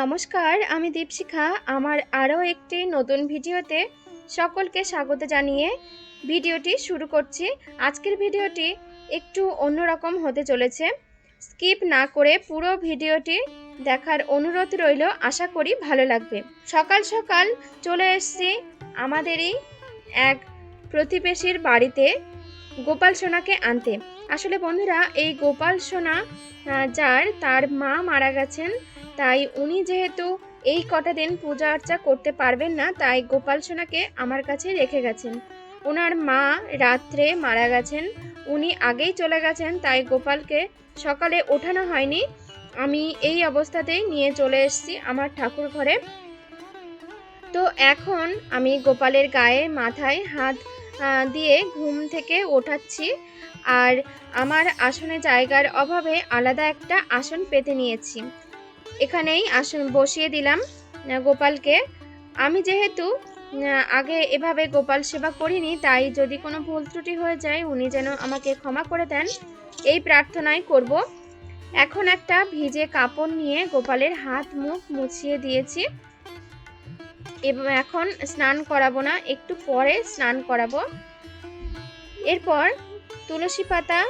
নমস্কার, আমি দীপশিখা। আমার আরও একটি নতুন ভিডিওতে সকলকে স্বাগত জানিয়ে ভিডিওটি শুরু করছি। আজকের ভিডিওটি একটু অন্যরকম হতে চলেছে। স্কিপ না করে পুরো ভিডিওটি দেখার অনুরোধ রইল। আশা করি ভালো লাগবে। সকাল সকাল চলে এসেছি আমাদেরই এক প্রতিবেশীর বাড়িতে গোপাল সোনাকে আনতে। আসলে বন্ধুরা, এই গোপাল সোনা যার, তার মা মারা গেছেন তাই উনি যেহেতু এই কটা দিন পূজা অর্চা করতে পারবেন না, তাই গোপাল সোনাকে আমার কাছে রেখে গেছেন। ওনার মা রাত্রে মারা গেছেন, উনি আগেই চলে গেছেন, তাই গোপালকে সকালে ওঠানো হয়নি। আমি এই অবস্থাতেই নিয়ে চলে এসেছি আমার ঠাকুর ঘরে। তো এখন আমি গোপালের গায়ে মাথায় হাত দিয়ে ঘুম থেকে ওঠাচ্ছি আর আমার আসনে জায়গার অভাবে আলাদা একটা আসন পেতে নিয়েছি। এখানেই আসন বসিয়ে দিলাম গোপালকে। আমি যেহেতু আগে এভাবে গোপাল সেবা করিনি, তাই যদি কোনো ভুল ত্রুটি হয়ে যায়, উনি যেন আমাকে ক্ষমা করে দেন, এই প্রার্থনাই করব। এখন একটা ভিজে কাপড় নিয়ে গোপালের হাত মুখ মুছিয়ে দিয়েছি। এবং, এখন স্নান করাবো না, একটু পরে স্নান করাবো। এরপর তুলসী পাতা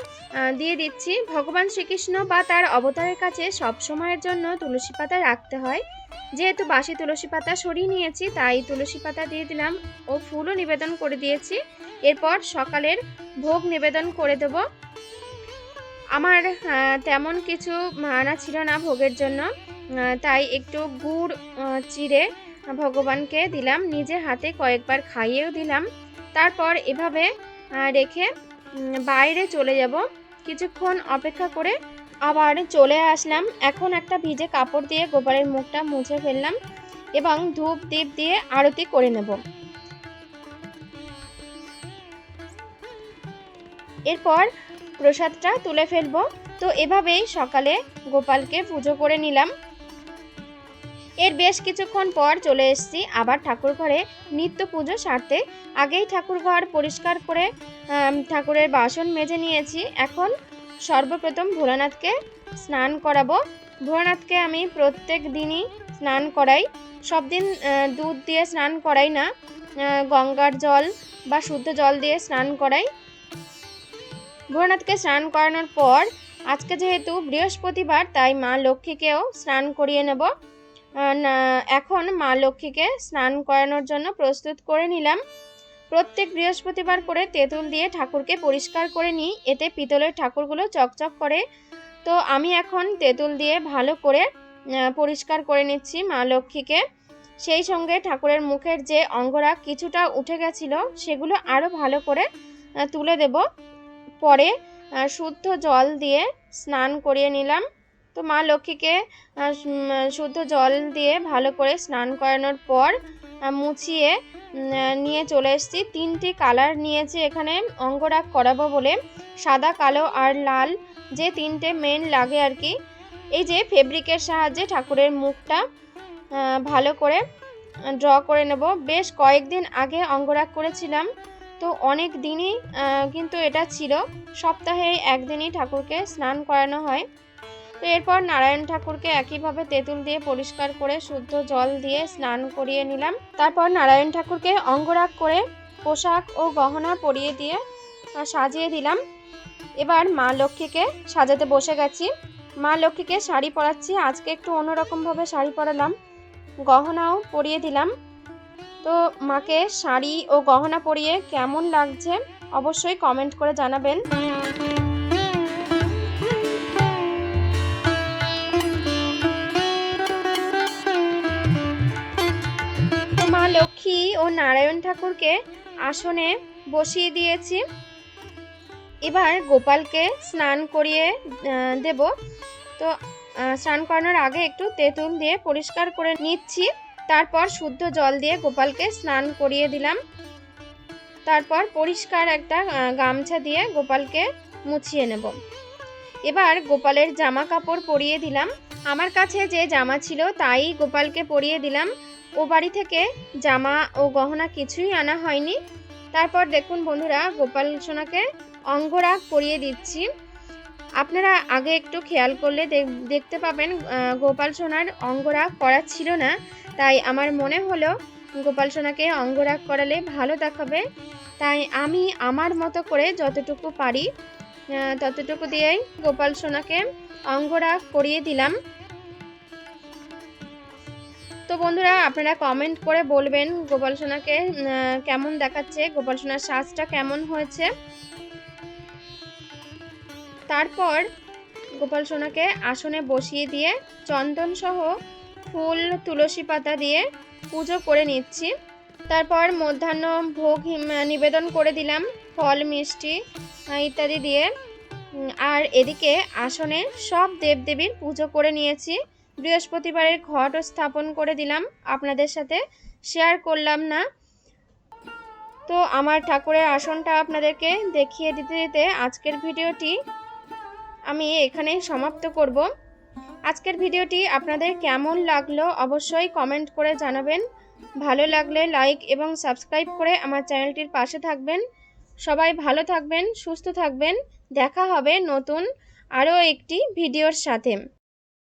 দিয়ে দিচ্ছি। ভগবান শ্রীকৃষ্ণ বা তার অবতারের কাছে সব সময়ের জন্য তুলসী পাতা রাখতে হয়। যেহেতু বাসি তুলসী পাতা সরিয়ে নিয়েছি, তাই তুলসী পাতা দিয়ে দিলাম ও ফুলও নিবেদন করে দিয়েছি। এরপর সকালের ভোগ নিবেদন করে দেব। আমার তেমন কিছু আনা ছিল না ভোগের জন্য। তাই একটু গুড় চিড়ে ভগবানকে দিলাম। নিজে হাতে কয়েকবার খাইয়েও দিলাম। তারপর এভাবে রেখে বাইরে চলে যাব। কিছুক্ষণ অপেক্ষা করে আবার চলে আসলাম। এখন একটা ভিজে কাপড় দিয়ে গোপালের মুখটা মুছে ফেললাম এবং ধূপ দীপ দিয়ে আরতি করে নেব। এরপর প্রসাদটা তুলে ফেলব। তো এভাবেই সকালে গোপালকে পুজো করে নিলাম। এর বেশ কিছুক্ষণ পর চলে এসেছি, আবার ঠাকুর ঘরে নিত্য পুজো সারতে। আগেই ঠাকুর ঘর পরিষ্কার করে ঠাকুরের বাসন মেজে নিয়েছি। এখন সর্বপ্রথম ভোলানাথকে স্নান করাবো। ভোলানাথকে আমি প্রত্যেক দিনই স্নান করাই। সব দিন দুধ দিয়ে স্নান করাই না। গঙ্গার জল বা শুদ্ধ জল দিয়ে স্নান করাই। ভোলানাথকে স্নান করানোর পর, আজকে যেহেতু বৃহস্পতিবার, তাই মা লক্ষ্মীকেও স্নান করিয়ে নেব। এখন মা লক্ষ্মীকে স্নান করানোর জন্য প্রস্তুত করে নিলাম। প্রত্যেক বৃহস্পতিবার করে তেঁতুল দিয়ে ঠাকুরকে পরিষ্কার করে নিই, এতে পিতলের ঠাকুরগুলো চকচক করে। তো আমি এখন তেঁতুল দিয়ে ভালো করে পরিষ্কার করে নিচ্ছি মা লক্ষ্মীকে। সেই সঙ্গে ঠাকুরের মুখের যে অঙ্গরাগ কিছুটা উঠে গেছিল, সেগুলো আরও ভালো করে তুলে দেব। পরে শুদ্ধ জল দিয়ে স্নান করিয়ে নিলাম। তো মা লক্ষ্মীকে শুদ্ধ জল দিয়ে ভালো করে স্নান করানোর পর মুছিয়ে নিয়ে চলে এসেছি। তিনটি কালার নিয়েছি এখানে, অঙ্গরাগ করাবো বলে, সাদা, কালো আর লাল, যে তিনটে মেন লাগে আর কি। এই যে ফেব্রিকের সাহায্যে ঠাকুরের মুখটা ভালো করে ড্র করে নেব। বেশ কয়েকদিন আগে অঙ্গরাগ করেছিলাম, তো অনেক দিনই কিন্তু এটা ছিল। সপ্তাহে একদিনই ঠাকুরকে স্নান করানো হয়। তো এরপর নারায়ণ ঠাকুরকে একইভাবে তেঁতুল দিয়ে পরিষ্কার করে, শুদ্ধ জল দিয়ে স্নান করিয়ে নিলাম। তারপর নারায়ণ ঠাকুরকে অঙ্গরাগ করে পোশাক ও গহনা পরিয়ে দিয়ে সাজিয়ে দিলাম। এবার মা লক্ষ্মীকে সাজাতে বসে গেছি। মা লক্ষ্মীকে শাড়ি পরাচ্ছি, আজকে একটু অন্যরকমভাবে শাড়ি পরালাম। গহনাও পরিয়ে দিলাম। তো মাকে শাড়ি ও গহনা পরিয়ে কেমন লাগছে অবশ্যই কমেন্ট করে জানাবেন। নারায়ণ ঠাকুরকে আসনে বসিয়ে দিয়েছি। এবার গোপালকে স্নান করিয়ে দেব। তো স্নান করানোর আগে একটু তেঁতুল দিয়ে পরিষ্কার করে নিচ্ছি। তারপর শুদ্ধ জল দিয়ে গোপালকে স্নান করিয়ে দিলাম। তারপর পরিষ্কার একটা গামছা দিয়ে গোপালকে মুছিয়ে নেব। এবার গোপালের জামা কাপড় পরিয়ে দিলাম। আমার কাছে যে জামা ছিল তাই গোপালকে পরিয়ে দিলাম। ও বাড়ি থেকে জামা ও গহনা কিছুই আনা হয়নি। তারপর দেখুন বন্ধুরা, গোপাল সোনাকে অঙ্গরাগ পরিয়ে দিচ্ছি। আপনারা আগে একটু খেয়াল করলে দেখতে পাবেন গোপাল সোনার অঙ্গরাগ করা ছিল না। তাই আমার মনে হলো গোপাল সোনাকে অঙ্গরাগ করালে ভালো দেখাবে। তাই আমি আমার মতো করে যতটুকু পারি ততটুকু দিয়েই গোপাল সোনাকে অঙ্গরাগ করিয়ে দিলাম। বন্ধুরা, আপনারা কমেন্ট করে বলবেন গোপাল সোনাকে কেমন দেখাচ্ছে, গোপাল সোনার সাজটা কেমন হয়েছে। তারপর গোপাল সোনাকে আসনে বসিয়ে দিয়ে চন্দন সহ ফুল, তুলসী পাতা দিয়ে পুজো করে নিচ্ছি। তারপর মধ্যাহ্ন ভোগ নিবেদন করে দিলাম, ফল, মিষ্টি ইত্যাদি দিয়ে। আর এদিকে আসনে সব দেবদেবীর পুজো করে নিয়েছি। বৃহস্পতিবারের ঘটও স্থাপন করে দিলাম আপনাদের সাথে। শেয়ার করলাম না। তো আমার ঠাকুরের আসনটা আপনাদেরকে দেখিয়ে দিতে দিতে আজকের ভিডিওটি আমি এখানেই সমাপ্ত করব। আজকের ভিডিওটি আপনাদের কেমন লাগল অবশ্যই কমেন্ট করে জানাবেন। ভালো লাগলে লাইক এবং সাবস্ক্রাইব করে আমার চ্যানেলটির পাশে থাকবেন। সবাই ভালো থাকবেন, সুস্থ থাকবেন। দেখা হবে নতুন আরও একটি ভিডিওর সাথে।